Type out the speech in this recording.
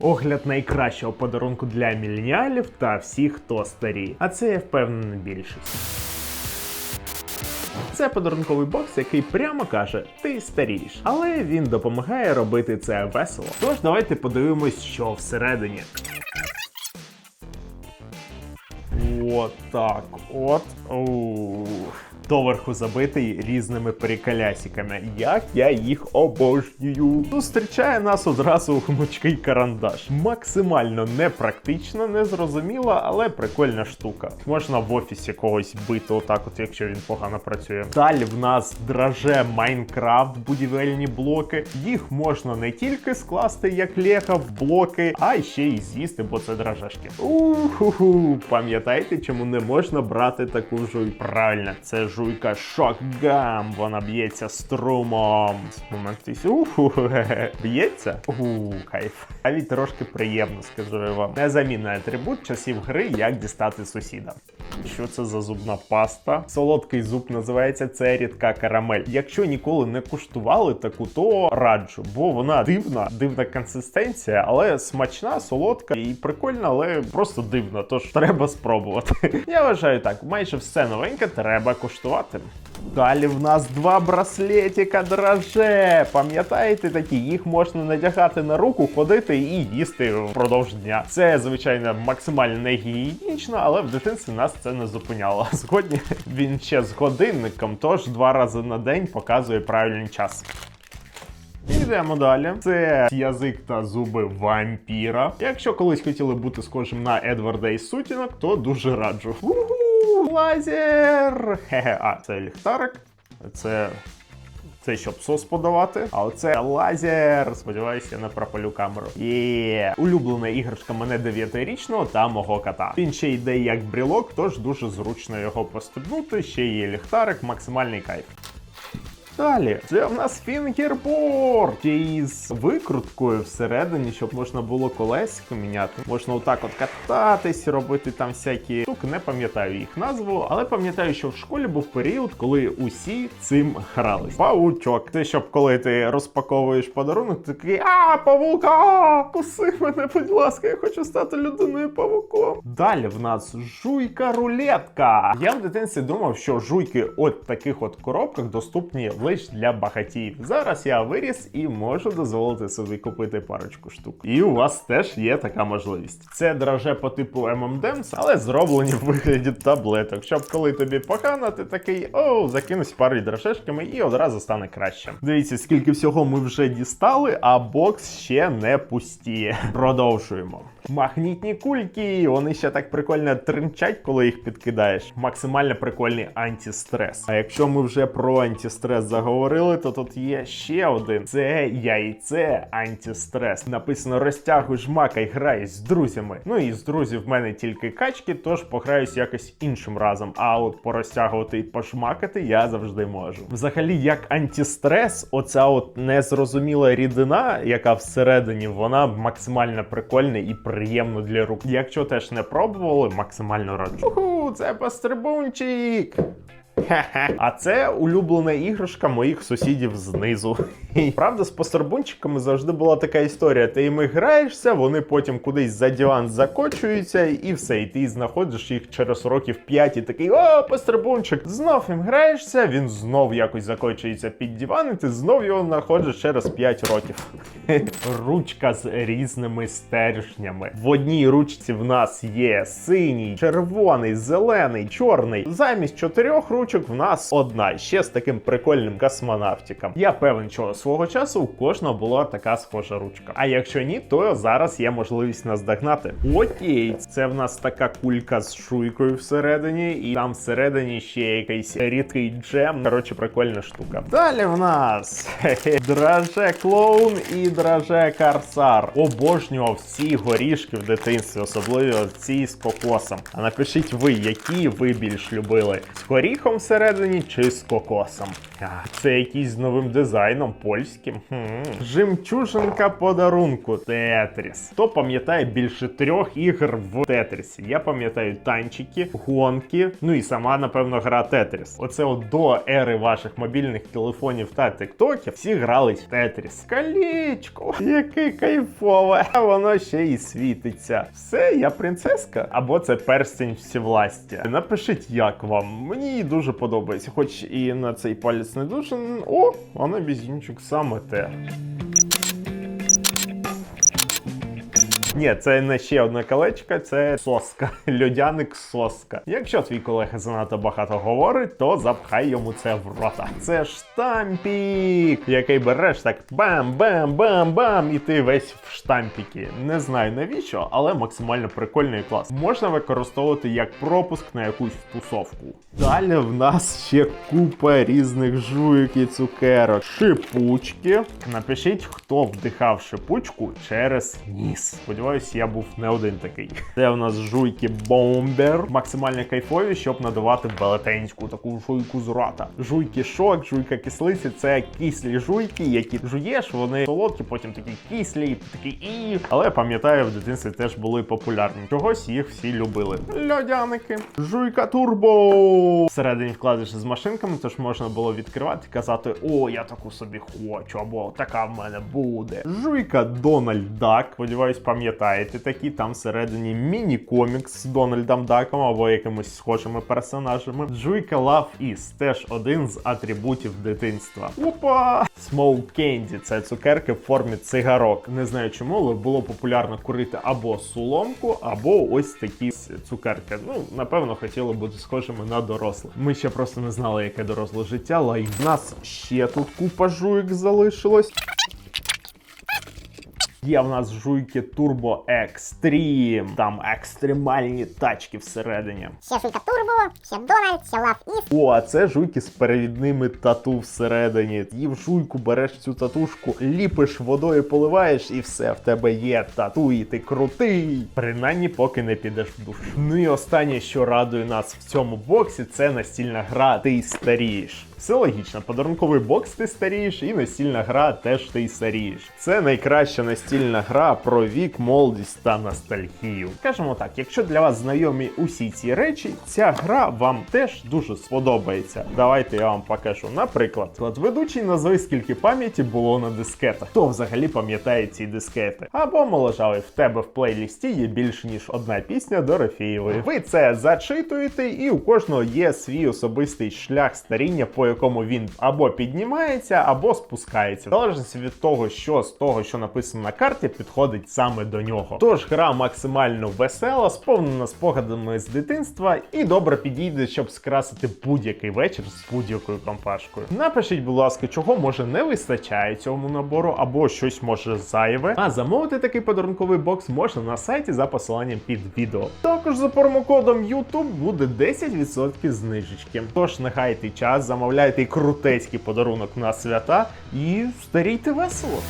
Огляд найкращого подарунку для міленіалів та всіх, хто старіє. А це я впевнений більшість. Це подарунковий бокс, який прямо каже: ти старієш, але він допомагає робити це весело. Тож давайте подивимось, що всередині. От так от. Оу. Доверху забитий різними перекалясиками. Як я їх обожнюю. Зустрічає нас одразу гнучкий карандаш. Максимально непрактична, незрозуміла, але прикольна штука. Можна в офісі когось бити отак, от якщо він погано працює. Далі в нас драже Майнкрафт, будівельні блоки. Їх можна не тільки скласти як лего в блоки, а ще й з'їсти, бо це дражешки. Уху, пам'ятаєте, чому не можна брати таку жуйку? Правильно, це жуйка Шокгам. Вона б'ється струмом. Момент Уху, б'ється? Уху, кайф. Навіть трошки приємно, скажу я вам. Незамінний атрибут часів гри, як дістати сусіда. Що це за зубна паста? Солодкий зуб називається це рідка карамель. Якщо ніколи не куштували таку, то раджу, бо вона дивна, дивна консистенція, але смачна, солодка і прикольна, але просто дивна. Тож треба спробувати. Я вважаю так, майже все новеньке треба куштувати. Далі в нас два браслетика драже. Пам'ятаєте такі? Їх можна надягати на руку, ходити і їсти впродовж дня. Це, звичайно, максимально не але в дитинстві нас це не зупиняло. Згодні він ще з годинником, тож два рази на день показує правильний час. Йдемо далі. Це язик та зуби вампіра. Якщо колись хотіли бути схожим на Едварда із сутінок, то дуже раджу. Лазер! Хе-хе, а це ліхтарик. Це. Це щоб сос подавати. А оце лазер. Сподіваюся, я не пропалю камеру. Є улюблена іграшка мене 9-річного та мого кота. Він ще йде як брілок, тож дуже зручно його постебнути. Ще є ліхтарик, максимальний кайф. Далі, це в нас фінгерборд із викруткою всередині, щоб можна було колесико міняти. Можна отак от кататись, робити там всякі штуки. Не пам'ятаю їх назву, але пам'ятаю, що в школі був період, коли усі цим грались. Паучок. Це щоб коли ти розпаковуєш подарунок, ти такий а павука! Куси мене, будь ласка, я хочу стати людиною павуком. Далі в нас жуйка рулетка. Я в дитинстві думав, що жуйки от таких от коробках доступні лише для багатіїв. Зараз я виріс і можу дозволити собі купити парочку штук. І у вас теж є така можливість. Це драже по типу M&M's, але зроблені в вигляді таблеток. Щоб коли тобі погано, ти такий оу, закинусь пару дрожешками і одразу стане краще. Дивіться, скільки всього ми вже дістали, а бокс ще не пустіє. Продовжуємо. Магнітні кульки, вони ще так прикольно тринчать, коли їх підкидаєш. Максимально прикольний антистрес. А якщо ми вже про антистрес заговорили, то тут є ще один: це яйце антистрес. Написано: розтягуй жмакай, грай з друзями. Ну і з друзів в мене тільки качки, тож пограюсь якось іншим разом. А от порозтягувати і пошмакати я завжди можу. Взагалі, як антистрес, оця от незрозуміла рідина, яка всередині, вона максимально прикольна і приємно для рук. Якщо теж не пробували, максимально раджу. Уху, це пострибунчик! А це улюблена іграшка моїх сусідів знизу. Правда, з постербунчиками завжди була така історія. Ти їм граєшся, вони потім кудись за диван закочуються, і все. І ти знаходиш їх через років 5 і такий о, постербунчик. Знов їм граєшся, він знов якось закочується під диван, і ти знов його знаходиш через 5 років. Ручка з різними стержнями. В одній ручці в нас є синій, червоний, зелений, чорний. Замість чотирьох ручок в нас одна ще з таким прикольним космонавтиком. Я певен, що свого часу у кожного була така схожа ручка. А якщо ні, то зараз є можливість наздогнати. Окей, це в нас така кулька з шуйкою всередині, і там всередині ще якийсь рідкий джем. Коротше, прикольна штука. Далі в нас драже клоун і драже карсар. Обожнював ці горішки в дитинстві, особливо ці з кокосом. А напишіть ви, які ви більш любили з горіхом всередині чи з кокосом. А, це якийсь з новим дизайном, польським. Хм. Жемчужинка подарунку Тетріс. Хто пам'ятає більше трьох ігр в Тетрісі? Я пам'ятаю танчики, гонки, ну і сама, напевно, гра Тетріс. Оце от до ери ваших мобільних телефонів та тиктоків всі грали в Тетріс. Колечко, яке кайфове. А воно ще й світиться. Все, я принцеска. Або це перстень всевластя. Напишіть, як вам. Мені дуже подобається, хоч і на цей палець не дуже. О, а на бізінчик саме те. Ні, це не ще одне колечко, це соска. Льодяник соска. Якщо твій колега занадто багато говорить, то запхай йому це в рота. Це штампік, який береш так бам-бам-бам-бам, і ти весь в штампіки. Не знаю навіщо, але максимально прикольний клас. Можна використовувати як пропуск на якусь тусовку. Далі в нас ще купа різних жуйок і цукерок. Шипучки. Напишіть, хто вдихав шипучку через ніс. Сподіваюсь, я був не один такий. Це в нас жуйки бомбер. Максимально кайфові, щоб надавати велетенську таку жуйку з рота. Жуйки шок, жуйка кислиці це кислі жуйки, які жуєш, вони солодкі, потім такі кислі, такі і. Але пам'ятаю, в дитинстві теж були популярні. Чогось їх всі любили. Льодяники. Жуйка турбо. Всередині вкладиш з машинками, тож можна було відкривати і казати: О, я таку собі хочу, або така в мене буде. Жуйка Дональд Дак. Сподіваюсь, пам'ятаєте такі. Там всередині міні-комікс з Дональдом Даком або якимось схожими персонажами. Жуйка Love Is теж один з атрибутів дитинства. Опа! Smoke Candy – це цукерки в формі цигарок. Не знаю чому, але було популярно курити або соломку, або ось такі цукерки. Ну, напевно, хотіли бути схожими на дорослих. Ми ще просто не знали, яке доросле життя, але в нас ще тут купа жуйок залишилось. Є в нас жуйки Turbo Extreme. Там екстремальні тачки всередині. Ще Жуйка Турбо, ще Дональд, ще Лав Іс. О, а це жуйки з перевідними тату всередині. Їв жуйку, береш цю татушку, ліпиш водою, поливаєш, і все, в тебе є тату, і ти крутий. Принаймні, поки не підеш в душ. Ну і останнє, що радує нас в цьому боксі, це настільна гра Ти старієш. Все логічно, подарунковий бокс ти старієш, і настільна гра теж ти старієш. Це найкраща настільна гра про вік, молодість та ностальгію. Скажімо так, якщо для вас знайомі усі ці речі, ця гра вам теж дуже сподобається. Давайте я вам покажу. Наприклад, от ведучий назви, скільки пам'яті було на дискетах. Хто взагалі пам'ятає ці дискети? Або моложавий, в тебе в плейлісті є більше ніж одна пісня Дорофєєвої. Ви це зачитуєте, і у кожного є свій особистий шлях старіння, по якому він або піднімається, або спускається. В залежності від того, що з того, що написано на карті, підходить саме до нього. Тож гра максимально весела, сповнена спогадами з дитинства і добре підійде, щоб скрасити будь-який вечір з будь-якою компашкою. Напишіть, будь ласка, чого може не вистачає цьому набору, або щось може зайве. А замовити такий подарунковий бокс можна на сайті за посиланням під відео. Також за промокодом YouTube буде 10% знижечки. Тож не гайте час, замовляйте крутецький подарунок на свята і старійте весело.